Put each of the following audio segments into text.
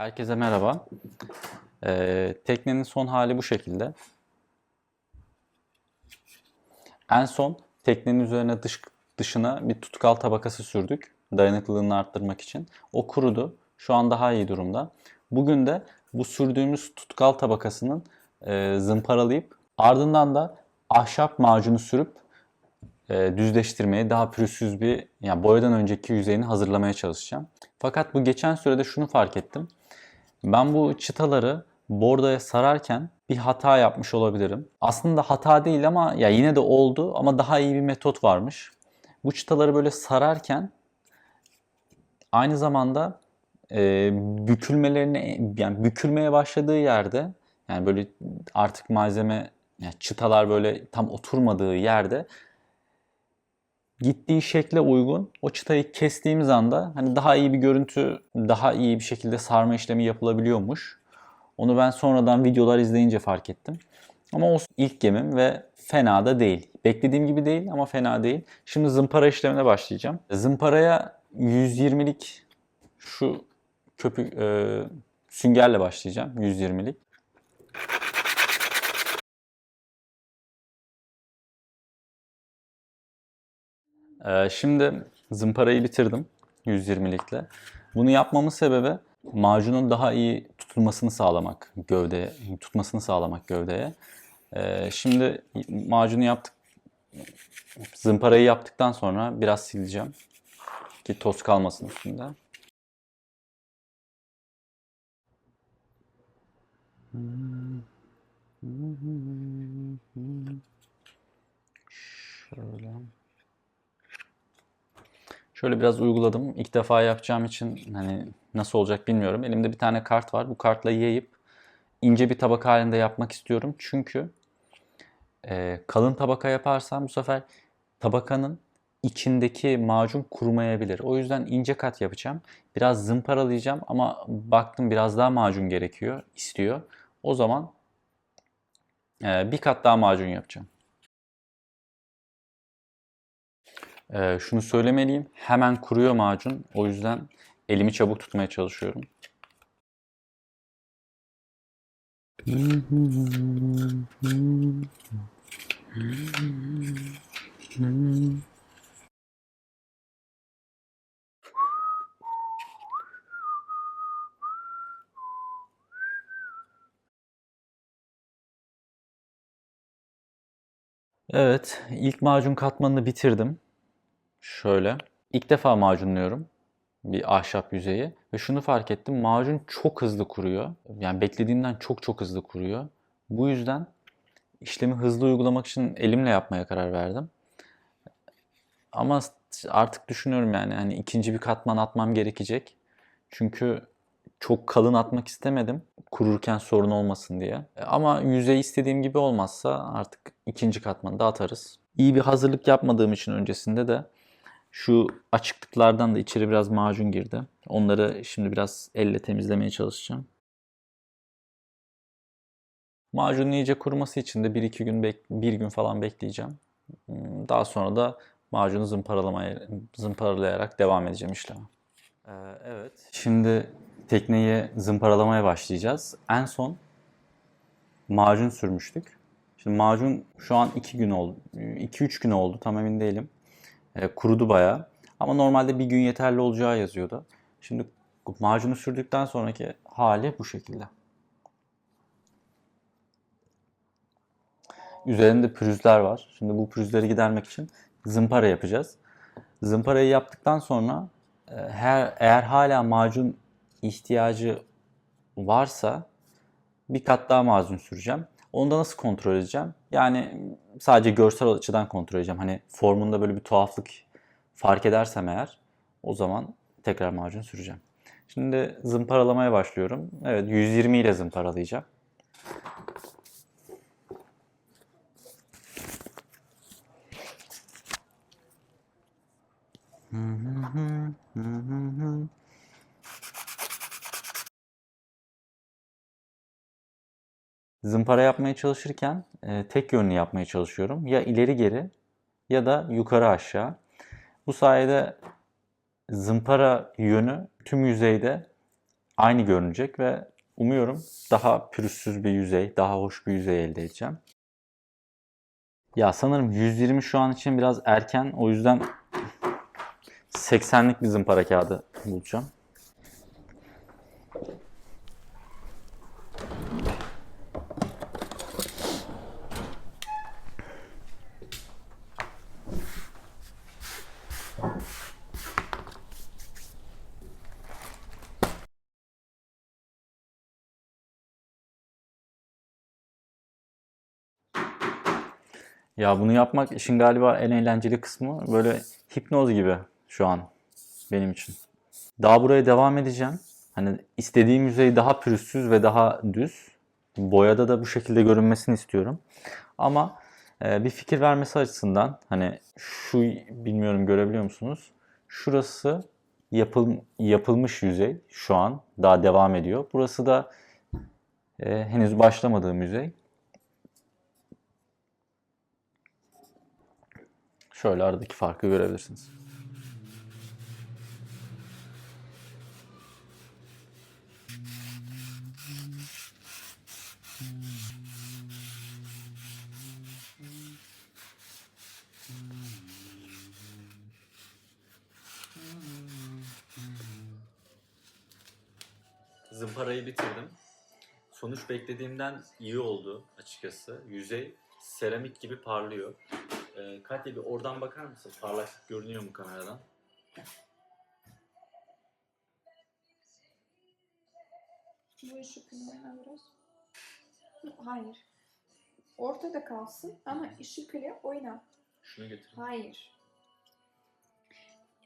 Herkese merhaba. Ee, teknenin son hali bu şekilde. En son teknenin üzerine dış, dışına bir tutkal tabakası sürdük. Dayanıklılığını arttırmak için. O kurudu. Şu an daha iyi durumda. Bugün de bu sürdüğümüz tutkal tabakasının e, zımparalayıp ardından da ahşap macunu sürüp e, düzleştirmeye, daha pürüzsüz bir yani boyadan önceki yüzeyini hazırlamaya çalışacağım. Fakat bu geçen sürede şunu fark ettim. Ben bu çıtaları bordoya sararken bir hata yapmış olabilirim. Aslında hata değil ama ya yine de oldu ama daha iyi bir metot varmış. Bu çıtaları böyle sararken aynı zamanda e, bükülmelerini yani bükülmeye başladığı yerde yani böyle artık malzeme yani çıtalar böyle tam oturmadığı yerde gittiği şekle uygun o çıtayı kestiğimiz anda hani daha iyi bir görüntü, daha iyi bir şekilde sarma işlemi yapılabiliyormuş. Onu ben sonradan videolar izleyince fark ettim. Ama o ilk gemim ve fena da değil. Beklediğim gibi değil ama fena değil. Şimdi zımpara işlemine başlayacağım. Zımparaya 120'lik şu köpük e, süngerle başlayacağım. 120'lik. Şimdi zımparayı bitirdim 120'likle. Bunu yapmamın sebebi macunun daha iyi tutulmasını sağlamak gövdeye, tutmasını sağlamak gövdeye. Ee, şimdi macunu yaptık, zımparayı yaptıktan sonra biraz sileceğim ki toz kalmasın üstünde. Şöyle. Şöyle biraz uyguladım. İlk defa yapacağım için hani nasıl olacak bilmiyorum. Elimde bir tane kart var. Bu kartla yayıp ince bir tabaka halinde yapmak istiyorum. Çünkü e, kalın tabaka yaparsam bu sefer tabakanın içindeki macun kurumayabilir. O yüzden ince kat yapacağım. Biraz zımparalayacağım ama baktım biraz daha macun gerekiyor, istiyor. O zaman e, bir kat daha macun yapacağım. Ee, şunu söylemeliyim. Hemen kuruyor macun. O yüzden elimi çabuk tutmaya çalışıyorum. Evet, ilk macun katmanını bitirdim. Şöyle. İlk defa macunluyorum bir ahşap yüzeyi ve şunu fark ettim. Macun çok hızlı kuruyor. Yani beklediğimden çok çok hızlı kuruyor. Bu yüzden işlemi hızlı uygulamak için elimle yapmaya karar verdim. Ama artık düşünüyorum yani hani ikinci bir katman atmam gerekecek. Çünkü çok kalın atmak istemedim. Kururken sorun olmasın diye. Ama yüzey istediğim gibi olmazsa artık ikinci katmanı da atarız. İyi bir hazırlık yapmadığım için öncesinde de şu açıklıklardan da içeri biraz macun girdi. Onları şimdi biraz elle temizlemeye çalışacağım. Macunun iyice kuruması için de 1-2 gün, bek- bir gün falan bekleyeceğim. Hmm, Daha sonra da macunu zımparalamaya, zımparalayarak devam edeceğim işleme. Ee, evet. Şimdi tekneyi zımparalamaya başlayacağız. En son macun sürmüştük. Şimdi macun şu an 2 gün oldu. 2-3 gün oldu tam emin değilim. E, kurudu bayağı. Ama normalde bir gün yeterli olacağı yazıyordu. Şimdi macunu sürdükten sonraki hali bu şekilde. Üzerinde pürüzler var. Şimdi bu pürüzleri gidermek için zımpara yapacağız. Zımparayı yaptıktan sonra e, her eğer hala macun ihtiyacı varsa bir kat daha macun süreceğim. Onu da nasıl kontrol edeceğim? Yani sadece görsel açıdan kontrol edeceğim. Hani formunda böyle bir tuhaflık fark edersem eğer o zaman tekrar macun süreceğim. Şimdi zımparalamaya başlıyorum. Evet 120 ile zımparalayacağım. Zımpara yapmaya çalışırken e, tek yönlü yapmaya çalışıyorum. Ya ileri geri ya da yukarı aşağı. Bu sayede zımpara yönü tüm yüzeyde aynı görünecek ve umuyorum daha pürüzsüz bir yüzey, daha hoş bir yüzey elde edeceğim. Ya sanırım 120 şu an için biraz erken. O yüzden 80'lik bir zımpara kağıdı bulacağım. Ya bunu yapmak işin galiba en eğlenceli kısmı. Böyle hipnoz gibi şu an benim için. Daha buraya devam edeceğim. Hani istediğim yüzey daha pürüzsüz ve daha düz. Boyada da bu şekilde görünmesini istiyorum. Ama e, bir fikir vermesi açısından hani şu bilmiyorum görebiliyor musunuz? Şurası yapıl, yapılmış yüzey şu an daha devam ediyor. Burası da e, henüz başlamadığım yüzey. Şöyle aradaki farkı görebilirsiniz. Zımparayı bitirdim. Sonuç beklediğimden iyi oldu açıkçası. Yüzey seramik gibi parlıyor. Ee, Katya bir oradan bakar mısın? Parlaklık görünüyor mu kameradan? Bu ışıkını oyna biraz. Hayır. Ortada kalsın ama ışık ile oyna. Şunu getir. Hayır.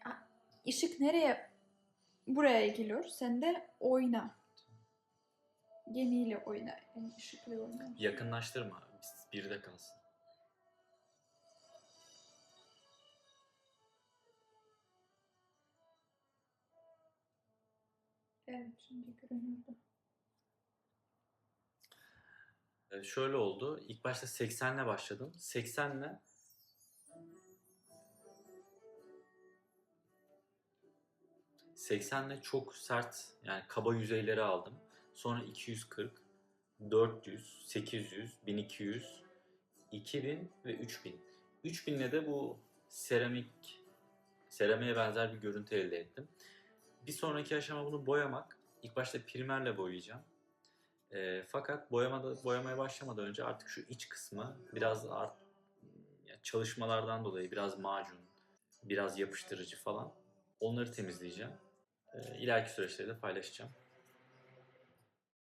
Ya, Işık nereye buraya geliyor? Sen de oyna. Gemiyle oyna. Yani ışıkla oyna. Yakınlaştırma. Bir de kalsın. Evet şimdi görünüyordu. Ee, şöyle oldu. İlk başta 80'le başladım. 80'le ...80'le çok sert yani kaba yüzeyleri aldım. Sonra 240, 400, 800, 1200, 2000 ve 3000. 3000'le de bu seramik seramiğe benzer bir görüntü elde ettim. Bir sonraki aşama bunu boyamak. İlk başta primerle boyayacağım. E, fakat boyamada boyamaya başlamadan önce artık şu iç kısmı biraz art, çalışmalardan dolayı biraz macun, biraz yapıştırıcı falan onları temizleyeceğim. E, ileriki süreçleri de paylaşacağım.